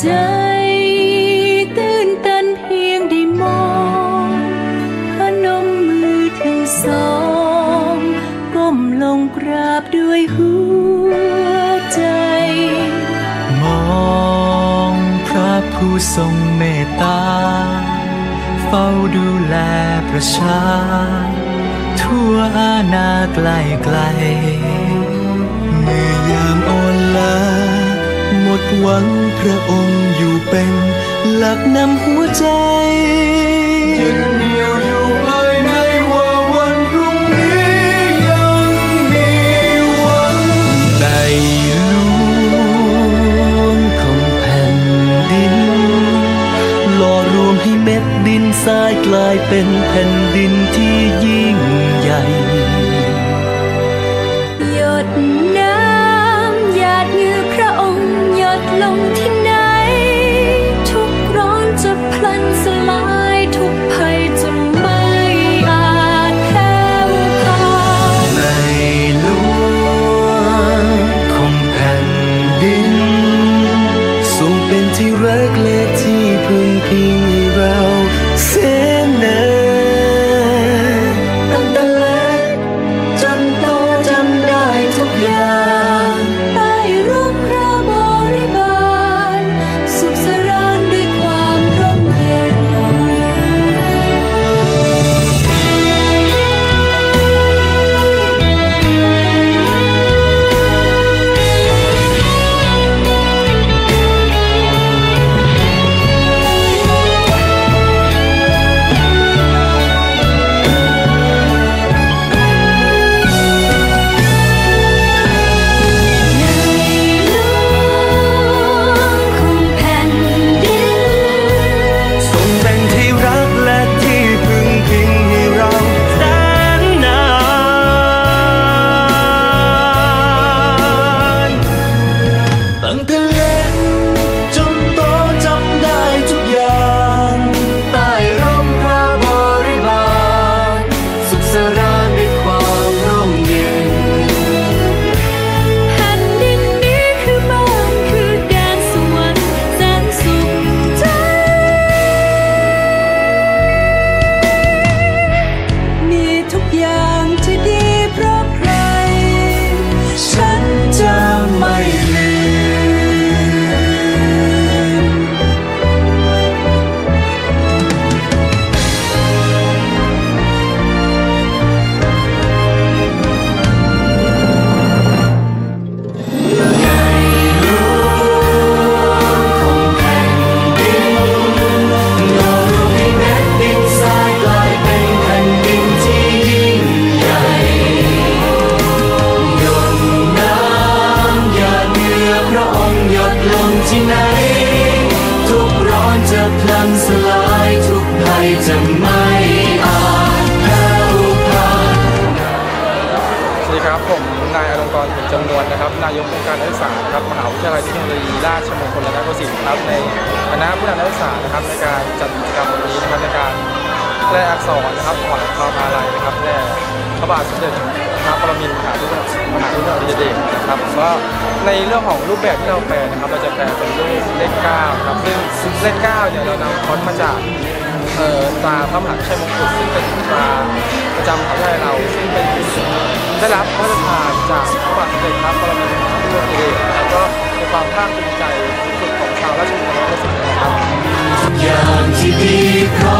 ใจตื่นตันเพียงได้มองพนมมือทั้งสองก้มลงกราบด้วยหัวใจ มองพระผู้ทรงเมตตา เฝ้าดูแลประชา ทั่วอาณาไกลไกลเมื่อยามอ่อล หวังพระองค์อยู่เป็นหลักนำหัวใจยึดเหนี่ยวอยู่ภายในว่าวันพรุ่งนี้ยังมีหวังในหลวงของแผ่นดินหล่อรวมให้เม็ดดินทรายกลายเป็นแผ่นดินที่ยิ่งใหญ่หยด พึ่ายกองค์การนักศึกษาครับมหาวิทยาลัยเทคโนโลยีราชมงคลรัตนโกสินทร์ครับในคณะผู้นำนักศึกษานะครับในการจัดกิจกรรมวันนี้นะครับในการแปลอักษรนะครับถอดความอาลัยนะครับแด่พระบาทสมเด็จ พระปรมินทรมหาภูมิพลมหาภูมิพลอดุลยเดชนะครับก็ในเรื่องของรูปแบบที่เราแปลนะครับเราจะแปลเป็นรูปเลขเก้าครับซึ่งเลขเก้าเนี่ยเรานำค้นมาจากเอ่อตราพระมหาชัยมงกุฎซึ่งเป็นตราประจำของไทยเราซึ่งเป็นได้รับพระราชทานจากพระบาทสมเด็จพระปรมินทรมหาภูมิพลอดุลยเดชนะครับก็เป็นความภาคภูมิใจสุดของชาวราชบุรีนะครับ